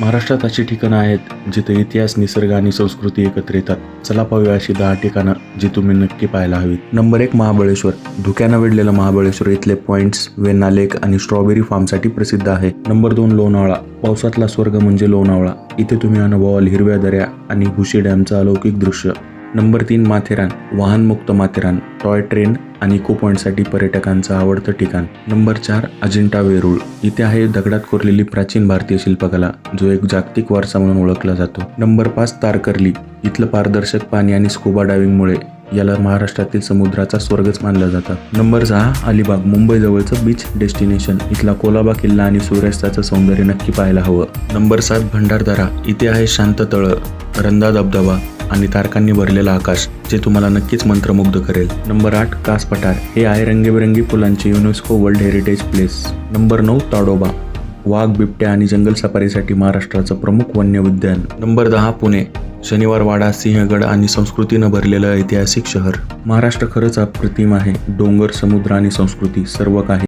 महाराष्ट्रात अशी ठिकाणं आहेत जिथे इतिहास निसर्ग आणि संस्कृती एकत्र येतात. चला पाहूया अशी दहा ठिकाणं जी तुम्ही नक्की पाहायला हवीत. नंबर एक महाबळेश्वर. धुक्यानं वेढलेलं महाबळेश्वर इथले पॉइंट्स वेन्ना लेक आणि स्ट्रॉबेरी फार्मसाठी प्रसिद्ध आहे. नंबर दोन लोणावळा. पावसातला स्वर्ग म्हणजे लोणावळा. इथे तुम्ही अनुभवाल हिरव्या दऱ्या आणि भुशी डॅमचं अलौकिक दृश्य. नंबर तीन माथेरान वाहनमुक्त माथेरान टॉय ट्रेन आणि इको पॉईंटसाठी पर्यटकांचं आवडतं ठिकाण. नंबर चार अजिंठा वेरूळ. इथे आहे दगडात कोरलेली प्राचीन भारतीय शिल्पकला जो एक जागतिक वारसा म्हणून ओळखला जातो. नंबर पाच तारकर्ली. इथलं पारदर्शक पाणी आणि स्कुबा डायव्हिंगमुळे याला महाराष्ट्रातील समुद्राचा स्वर्गच मानला जातं. नंबर सहा अलिबाग मुंबई जवळचं बीच डेस्टिनेशन इथला कोलाबा किल्ला आणि सूर्यास्ताचं सौंदर्य नक्की पाहायला हवं. नंबर सात भंडारदरा. इथे आहे शांत तळ रंदा धबधबा. आणि तारकांनी भरलेलं आकाश जे तुम्हाला नक्कीच मंत्रमुग्ध करेल. नंबर आठ कास पठार हे आहे रंगीबेरंगी फुलांचे UNESCO world heritage place. Number नऊ ताडोबा. वाघ बिबट्या आणि जंगल सफारीसाठी महाराष्ट्राचं प्रमुख वन्य उद्यान नंबर दहा पुणे. शनिवार वाडा सिंहगड आणि संस्कृतीनं भरलेलं ऐतिहासिक शहर. महाराष्ट्र खरंच अप्रतिम आहे. डोंगर समुद्र आणि संस्कृती सर्व काही